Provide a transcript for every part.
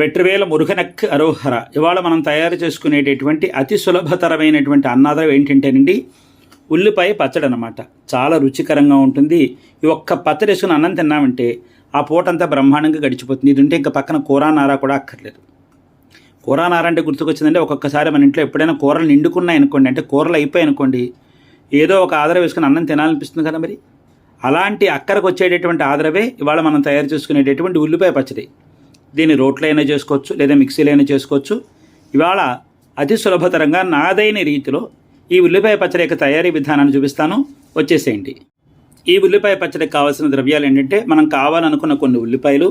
వెట్రివేల మురుగనక్ అరోహర. ఇవాళ మనం తయారు చేసుకునేటటువంటి అతి సులభతరమైనటువంటి అన్నాదం ఏంటంటేనండి ఉల్లిపాయ పచ్చడి అనమాట చాలా రుచికరంగా ఉంటుంది. ఈ ఒక్క పచ్చడి వేసుకుని అన్నం తిన్నామంటే ఆ పూటంతా బ్రహ్మాండంగా గడిచిపోతుంది. ఇది ఉంటే ఇంకా పక్కన కూర నార కూడా అక్కర్లేదు. కూర నార అంటే గుర్తుకొచ్చిందంటే ఒక్కొక్కసారి మన ఇంట్లో ఎప్పుడైనా కూరలు నిండుకున్నాయి అనుకోండి అంటే కూరలు అయిపోయాయి అనుకోండి ఏదో ఒక ఆదర వేసుకుని అన్నం తినాలనిపిస్తుంది కదా మరి? అలాంటి అక్కరకు వచ్చేటటువంటి ఆదరవే ఇవాళ మనం తయారు చేసుకునేటటువంటి ఉల్లిపాయ పచ్చడి. దీన్ని రోట్లో అయినా చేసుకోవచ్చు లేదా మిక్సీలో అయినా చేసుకోవచ్చు. ఇవాళ అతి సులభతరంగా నాదైన రీతిలో ఈ ఉల్లిపాయ పచ్చడి యొక్క తయారీ విధానాన్ని చూపిస్తాను. వచ్చేసేయండి. ఈ ఉల్లిపాయ పచ్చడికి కావాల్సిన ద్రవ్యాలు ఏంటంటే మనం కావాలనుకున్న కొన్ని ఉల్లిపాయలు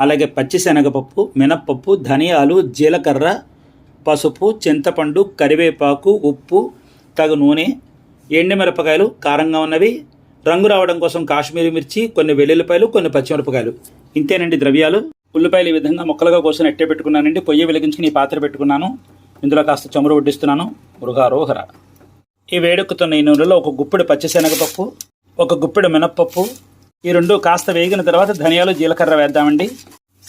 అలాగే పచ్చిశనగపప్పు మినప్పప్పు ధనియాలు జీలకర్ర పసుపు చింతపండు కరివేపాకు ఉప్పు తగు నూనె ఎండుమిరపకాయలు కారంగా ఉన్నవి రంగు రావడం కోసం కాశ్మీరీ మిర్చి కొన్ని వెల్లుల్లిపాయలు కొన్ని పచ్చిమిరపకాయలు. ఇంతేనండి ద్రవ్యాలు. ఉల్లిపాయలు ఈ విధంగా ముక్కలుగా కోసిన ఎట్టే పెట్టుకున్నానండి. పొయ్యి వెలిగించుకుని ఈ పాత్ర పెట్టుకున్నాను. ఇందులో కాస్త చమురు వడ్డిస్తున్నాను. మృగారోహర ఈ వేడెక్కుతున్న ఈ నూనెలో ఒక గుప్పెడు పచ్చిశనగపప్పు ఒక గుప్పెడు మినప్పప్పు ఈ రెండు కాస్త వేగిన తర్వాత ధనియాలు జీలకర్ర వేద్దామండి.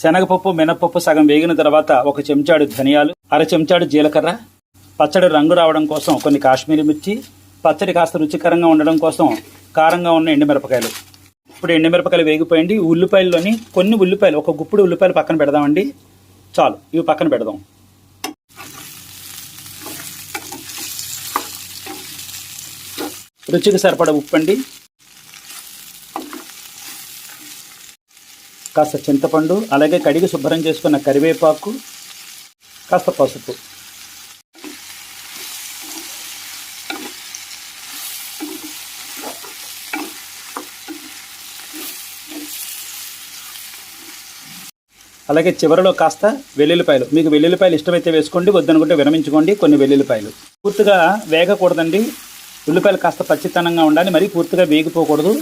శనగపప్పు మినప్పప్పు సగం వేగిన తర్వాత ఒక చెంచాడు ధనియాలు అర చెంచాడు జీలకర్ర. పచ్చడి రంగు రావడం కోసం కొన్ని కాశ్మీరీ మిర్చి పచ్చడి కాస్త రుచికరంగా ఉండడం కోసం కారంగా ఉన్న ఎండుమిరపకాయలు. ఇప్పుడు ఎండుమిరపకాయలు వేగిపోయింది. ఉల్లిపాయల్లోని కొన్ని ఉల్లిపాయలు ఒక గుప్పుడు ఉల్లిపాయలు పక్కన పెడదామండి. చాలు ఇవి పక్కన పెడదాం. రుచికి సరిపడ ఉప్పు అండి కాస్త చింతపండు అలాగే కడిగి శుభ్రం చేసుకున్న కరివేపాకు కాస్త పసుపు. అలాగే చివరిలో కాస్త వెల్లుల్లిపాయలు. మీకు వెల్లుల్లిపాయలు ఇష్టమైతే వేసుకోండి వద్దనుకుంటే విరమించుకోండి కొన్ని వెల్లుల్లిపాయలు. పూర్తిగా వేగకూడదండి. ఉల్లిపాయలు కాస్త పచ్చితనంగా ఉండాలి మరీ పూర్తిగా వేగిపోకూడదు.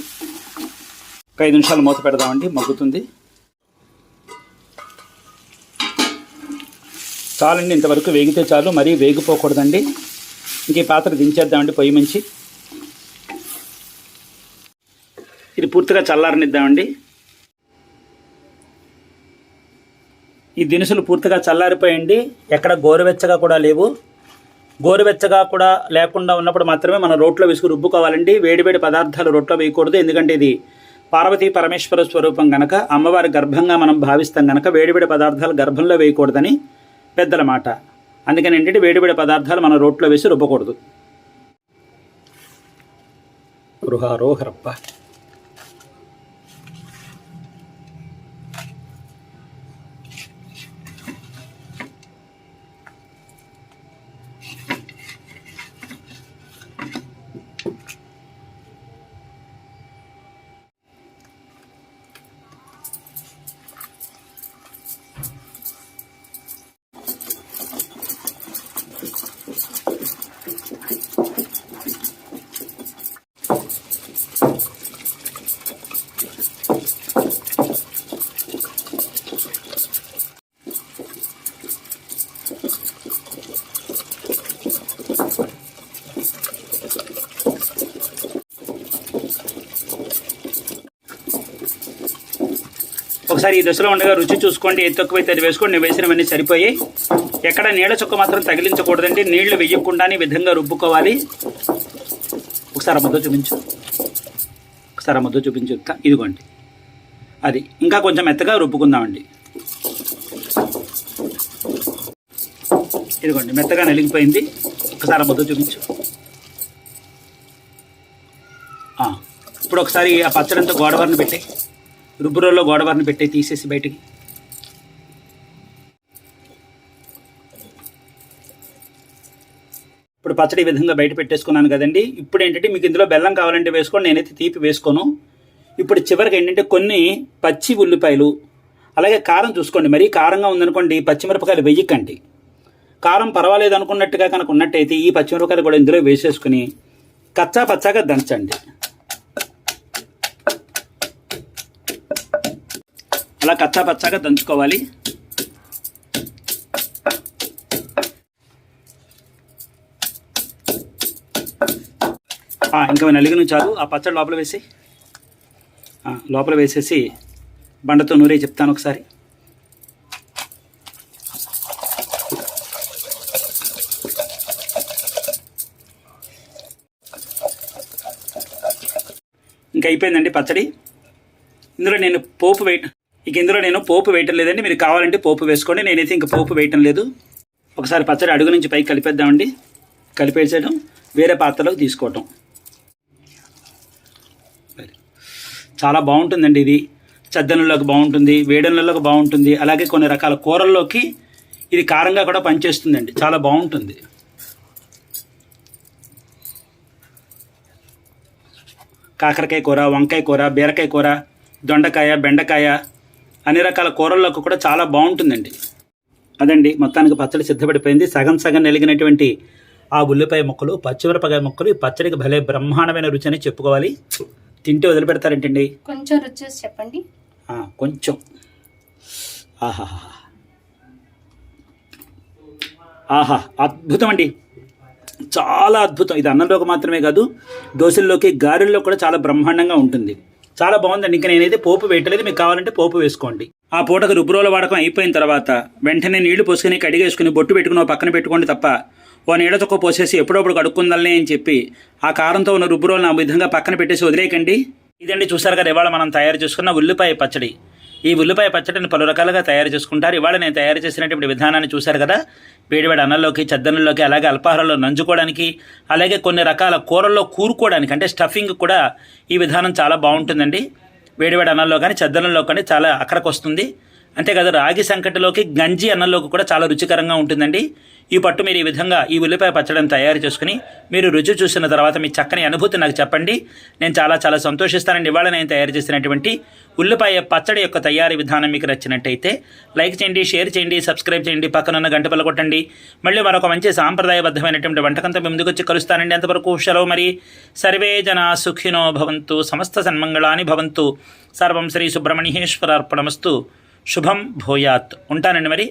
ఒక ఐదు నిమిషాలు మూత పెడదామండి మగ్గుతుంది. చాలండి ఇంతవరకు వేగితే చాలు మరీ వేగిపోకూడదండి. ఇంక ఈ పాత్ర దించేద్దామండి పొయ్యి మంచి. ఇది పూర్తిగా చల్లారనిద్దామండి. ఈ దినుసులు పూర్తిగా చల్లారిపోయండి. ఎక్కడ గోరువెచ్చగా కూడా లేవు. గోరువెచ్చగా కూడా లేకుండా ఉన్నప్పుడు మాత్రమే మనం రోట్లో వేసుకు రుబ్బుకోవాలండి. వేడివేడి పదార్థాలు రోట్లో వేయకూడదు. ఎందుకంటే ఇది పార్వతీ పరమేశ్వర స్వరూపం గనక అమ్మవారి గర్భంగా మనం భావిస్తాం గనక వేడివేడి పదార్థాలు గర్భంలో వేయకూడదని పెద్దల మాట. అందుకని ఏంటంటే వేడివేడి పదార్థాలు మనం రోట్లో వేసి రుబ్బకూడదు. గృహారోహరప్ప ఒకసారి ఈ దశలో ఉండగా రుచి చూసుకోండి ఏది తక్కువైతే అది వేసుకోండి నేను వేసినవన్నీ సరిపోయి ఎక్కడ నీళ్ళ చుక్క మాత్రం తగిలించకూడదండి. నీళ్ళు వేయకుండానే విధంగా రుబ్బుకోవాలి. ఒకసారి ముద్ద చూపించు. ఒకసారి ముద్ద చూపించు. చెప్తా ఇదిగోండి. అది ఇంకా కొంచెం మెత్తగా రుబ్బుకుందామండి. ఇదిగోండి మెత్తగా నలిగిపోయింది. ఒకసారి ముద్ద చూపించు. ఇప్పుడు ఒకసారి ఆ పచ్చడంతో గోడవరను పెట్టి రుబ్బురోల్లో గోడవారిని పెట్టే తీసేసి బయటికి. ఇప్పుడు పచ్చడి ఈ విధంగా బయట పెట్టేసుకున్నాను కదండి. ఇప్పుడు ఏంటంటే మీకు ఇందులో బెల్లం కావాలంటే వేసుకోండి నేనైతే తీపి వేసుకోను. ఇప్పుడు చివరికి ఏంటంటే కొన్ని పచ్చి ఉల్లిపాయలు అలాగే కారం చూసుకోండి. మరీ కారంగా ఉందనుకోండి పచ్చిమిరపకాయలు వెయ్యకండి కారం పర్వాలేదు అనుకున్నట్టుగా కనుక ఉన్నట్టయితే ఈ పచ్చిమిరపకాయలు కూడా ఇందులో వేసేసుకుని కచ్చా పచ్చాగా దంచండి. అలా కచ్చాపచ్చాగా దంచుకోవాలి. ఇంకా నలిగిన చాలు. ఆ పచ్చడి లోపల వేసి లోపల వేసేసి బండతో నూరే చెప్తాను ఒకసారి. ఇంకా అయిపోయిందండి పచ్చడి. ఇందులో నేను పోపు వేయ ఇక ఇందులో నేను పోపు వేయటం లేదండి. మీరు కావాలంటే పోపు వేసుకోండి. నేనైతే ఇంక పోపు వేయటం లేదు. ఒకసారి పచ్చడి అడుగు నుంచి పైకి కలిపేద్దామండి. కలిపేసేయడం వేరే పాత్రలోకి తీసుకోవటం. చాలా బాగుంటుందండి ఇది. చద్దనంలోకి బాగుంటుంది వేడన్లలోకి బాగుంటుంది. అలాగే కొన్ని రకాల కూరల్లోకి ఇది కారంగా కూడా పనిచేస్తుందండి. చాలా బాగుంటుంది. కాకరకాయ కూర వంకాయ కూర బీరకాయ కూర దొండకాయ బెండకాయ అన్ని రకాల కూరల్లోకి కూడా చాలా బాగుంటుందండి. అదండి మొత్తానికి పచ్చడి సిద్ధపడిపోయింది. సగం సగం నలిగినటువంటి ఆ ఉల్లిపాయ ముక్కలు పచ్చిమిరపకాయ ముక్కలు ఈ పచ్చడికి భలే బ్రహ్మాండమైన రుచి అని చెప్పుకోవాలి. తింటే వదిలిపెడతారేంటండి? కొంచెం రుచి చెప్పండి. కొంచెం. ఆహా. ఆహా అద్భుతం అండి. చాలా అద్భుతం. ఇది అన్నంలోకి మాత్రమే కాదు దోశల్లోకి గారెల్లో కూడా చాలా బ్రహ్మాండంగా ఉంటుంది. చాలా బాగుందండి. ఇంకా నేనైతే పోపు వేయట్లేదు. మీకు కావాలంటే పోపు వేసుకోండి. ఆ పూటకు రుబ్బురోల వాడకం అయిపోయిన తర్వాత వెంటనే నీళ్ళు పోసుకుని కడిగేసుకుని బొట్టు పెట్టుకుని పక్కన పెట్టుకోండి తప్ప ఓ నీడ తొక్క పోసేసి ఎప్పుడప్పుడు కడుక్కుందాలనే అని చెప్పి ఆ కారంతో ఉన్న రుబ్బురోలు ఆ విధంగా పక్కన పెట్టేసి వదిలేయకండి. ఇదండి చూసారు కదా ఇవాళ మనం తయారు చేసుకున్న ఉల్లిపాయ పచ్చడి. ఈ ఉల్లిపాయ పచ్చడిని పలు రకాలుగా తయారు చేసుకుంటారు. ఇవాళ నేను తయారు చేసినటువంటి విధానాన్ని చూశారు కదా వేడివేడి అన్నంలోకి చద్దన్నంలోకి అలాగే అల్పాహారంలో నంజుకోవడానికి అలాగే కొన్ని రకాల కూరల్లో కూరుకోవడానికి అంటే స్టఫింగ్ కూడా ఈ విధానం చాలా బాగుంటుందండి. వేడివేడి అన్నంలో కానీ చద్దనంలో కానీ చాలా అక్కడికి వస్తుంది. అంతే కదా రాగి సంకటలోకి గంజి అన్నంలోకి కూడా చాలా రుచికరంగా ఉంటుందండి. ఈ పట్టు మీరు ఈ విధంగా ఈ ఉల్లిపాయ పచ్చడిని తయారు చేసుకుని మీరు రుచి చూసిన తర్వాత మీ చక్కని అనుభూతి నాకు చెప్పండి. నేను చాలా చాలా సంతోషిస్తానండి. ఇవాళ నేను తయారు చేసినటువంటి ఉల్లిపాయ పచ్చడి యొక్క తయారీ విధానం మీకు నచ్చినట్టయితే లైక్ చేయండి షేర్ చేయండి సబ్స్క్రైబ్ చేయండి పక్కన ఉన్న గంట కొట్టండి. మళ్ళీ మరొక మంచి సాంప్రదాయబద్ధమైనటువంటి వంటకంతో మీ ముందుకు వచ్చి కలుస్తానండి. అంతవరకు సెలవు మరి. సర్వే జన సుఖినో భవంతు. సమస్త సన్మంగళాని భవంతు. సర్వం శ్రీ సుబ్రహ్మణ్యేశ్వర అర్పణమస్తు శుభం భూయాత్ ఉంటానండి మరి.